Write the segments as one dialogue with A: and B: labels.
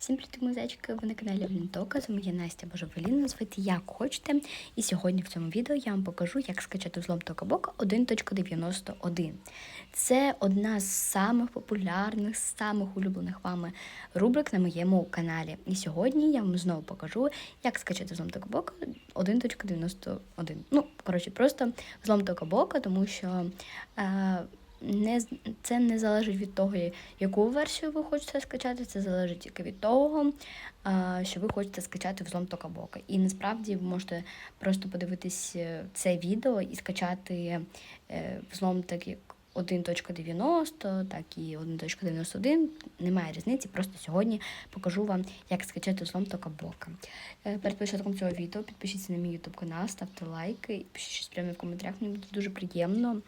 A: Всім привіт, музички! Ви на каналі Влінтока. З вами я Настя Божевеліна. Назвати як хочете. І сьогодні в цьому відео я вам покажу, як скачати взлом Токабока 1.91. Це одна з самих популярних, самих улюблених вами рубрик на моєму каналі. І сьогодні я вам знову покажу, як скачати взлом Токабока 1.91. Ну, коротше, просто взлом Токабока, тому що. Е, не, це не залежить від того, яку версію ви хочете скачати, це залежить тільки від того, що ви хочете скачати взлом Токабока. І насправді ви можете просто подивитись е, це відео і скачати е, взлом так як 1.90, так і 1.91. Немає різниці, просто сьогодні покажу вам, як скачати взлом Токабока. Е, Перед початком цього відео підпишіться на мій YouTube канал, ставте лайки пишіть щось прямо в коментарях, мені буде дуже приємно.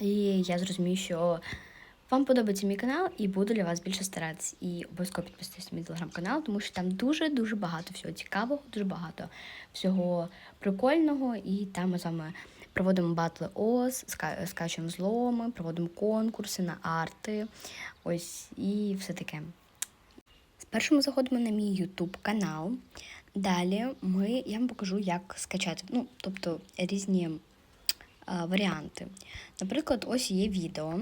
A: І я зрозумію, що вам подобається мій канал і буду для вас більше старатися. І обов'язково підписуйтесь на мій телеграм-канал, тому що там дуже-дуже багато всього цікавого, дуже багато всього прикольного. І там ми з вами проводимо батли ОЗ, ска- скачуємо зломи, проводимо конкурси на арти. Ось і все таке. Спершу ми заходимо на мій YouTube канал. Далі ми, я вам покажу, як скачати. Ну, тобто різні варіанти. Наприклад, ось є відео.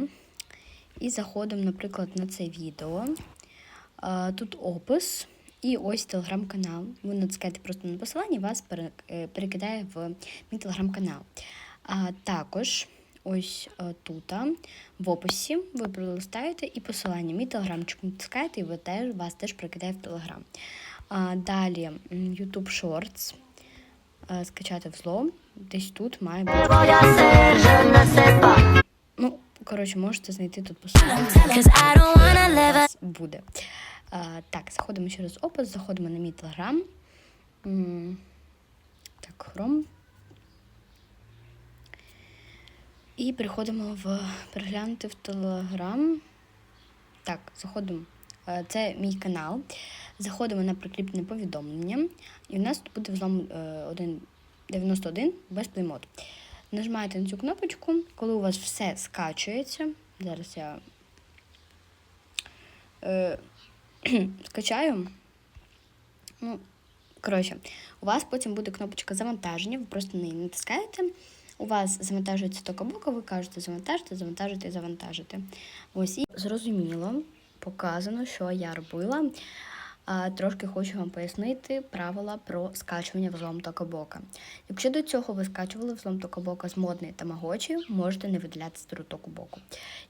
A: І заходимо, наприклад, на це відео. Тут опис і ось телеграм-канал. Ви натискаєте просто на посилання, вас е, перекидає в мій телеграм-канал. Також ось е, тут, в описі, ви пролистаєте і посилання. Мій телеграмчик натискаєте, і ви теж, вас теж перекидає в телеграм. Далі YouTube Shorts. Е, Скачати взлом. Десь тут має бути. Ну, коротше, можете знайти тут посилання. Буде. А, так, заходимо через опис, заходимо на мій телеграм. Так, хром. І переходимо в переглянути в телеграм. Так, заходимо. Це мій канал. Заходимо на прикріплене повідомлення. І у нас тут буде взлом е, 1.91 без плеймод. Нажимаєте на цю кнопочку, коли у вас все скачується. Зараз я е, скачаю. Ну, коротше, у вас потім буде кнопочка завантаження, ви просто на неї натискаєте. У вас завантажується токабока, ви кажете завантажити, завантажити, і завантажити. Ось і зрозуміло, показано, що я робила. Трошки хочу вам пояснити правила про скачування взлом токабока. Якщо до цього ви скачували взлом токабока з модної тамагочі, можете не виділяти стару токабоку.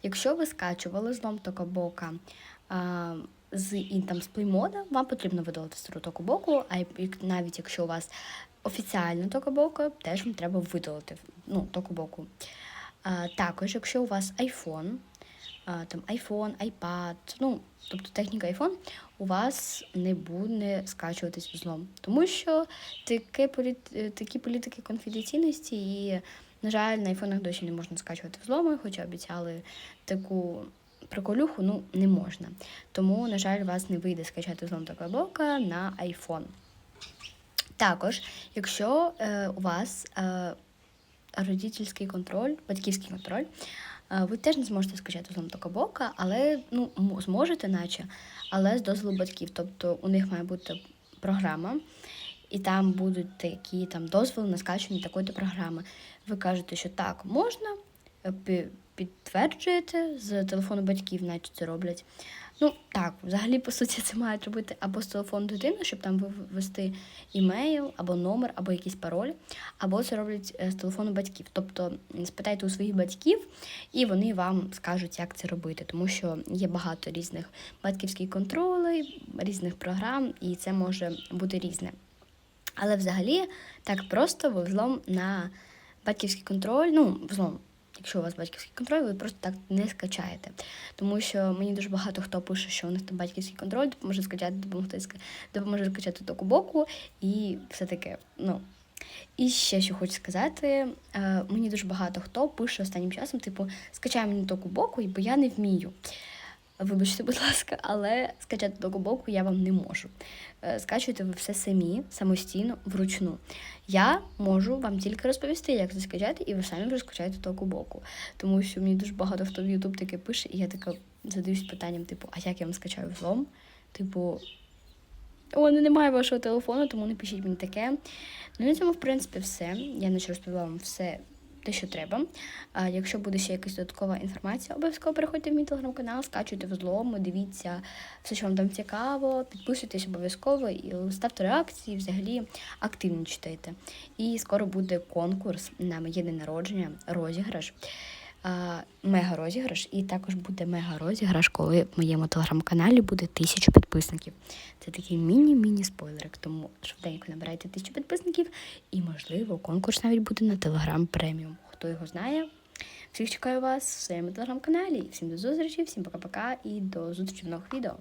A: Якщо ви скачували взлом токабока а, з інтам з вам потрібно видалити стару токабоку, а навіть якщо у вас офіціальна токабока, теж вам треба видалити ну, токабоку. А, також, якщо у вас iPhone, там iPhone, iPad, ну, тобто техніка iPhone, у вас не буде скачуватись взлом. Тому що таке е, такі політики конфіденційності і, на жаль, на айфонах досі не можна скачувати взломи, хоча обіцяли таку приколюху, ну, не можна. Тому, на жаль, вас не вийде скачати взлом Токабока на iPhone. Також, якщо е, у вас е, родительський контроль, батьківський контроль, ви теж не зможете скачати взлом Токабока, але ну, зможете, наче, але з дозволу батьків. Тобто у них має бути програма, і там будуть такі там дозволи на скачування такої-то програми. Ви кажете, що так, можна, е, підтверджуєте з телефону батьків, наче це роблять. Ну так, взагалі, по суті, це мають робити або з телефону дитини, щоб там ввести імейл, або номер, або якийсь пароль, або це роблять е, з телефону батьків. Тобто спитайте у своїх батьків, і вони вам скажуть, як це робити, тому що є багато різних батьківських контролей, різних програм, і це може бути різне. Але взагалі так просто взлом на батьківський контроль, ну, взлом, якщо у вас батьківський контроль, ви просто так не скачаєте. Тому що мені дуже багато хто пише, що у них там батьківський контроль, допоможе скачати, допомогти допоможе скачати току боку і все таке. Ну. І ще що хочу сказати, е, мені дуже багато хто пише останнім часом, типу, скачай мені току боку, бо я не вмію. Вибачте, будь ласка, але скачати того боку я вам не можу. Е, Скачуйте ви все самі, самостійно, вручну. Я можу вам тільки розповісти, як це скачати, і ви самі вже скачаєте того боку. Тому що мені дуже багато хто в YouTube таке пише, і я така задаюсь питанням, типу, а як я вам скачаю взлом? Типу, о, ну немає вашого телефону, тому не пишіть мені таке. Ну, на цьому, в принципі, все. Я наче розповіла вам все те, що треба. А якщо буде ще якась додаткова інформація, обов'язково переходьте в мій телеграм-канал, скачуйте взлому, дивіться все, що вам там цікаво, підписуйтесь обов'язково і ставте реакції, взагалі активно читайте. І скоро буде конкурс на моє день народження, розіграш. А, мега розіграш, і також буде мега розіграш, коли в моєму телеграм-каналі буде тисячу підписників. Це такий міні-міні спойлерик. Тому швиденько набирайте тисячу підписників, і, можливо, конкурс навіть буде на телеграм преміум. Хто його знає? Всіх чекаю вас в своєму телеграм-каналі. Всім до зустрічі, всім пока-пока і до зустрічі в нових відео.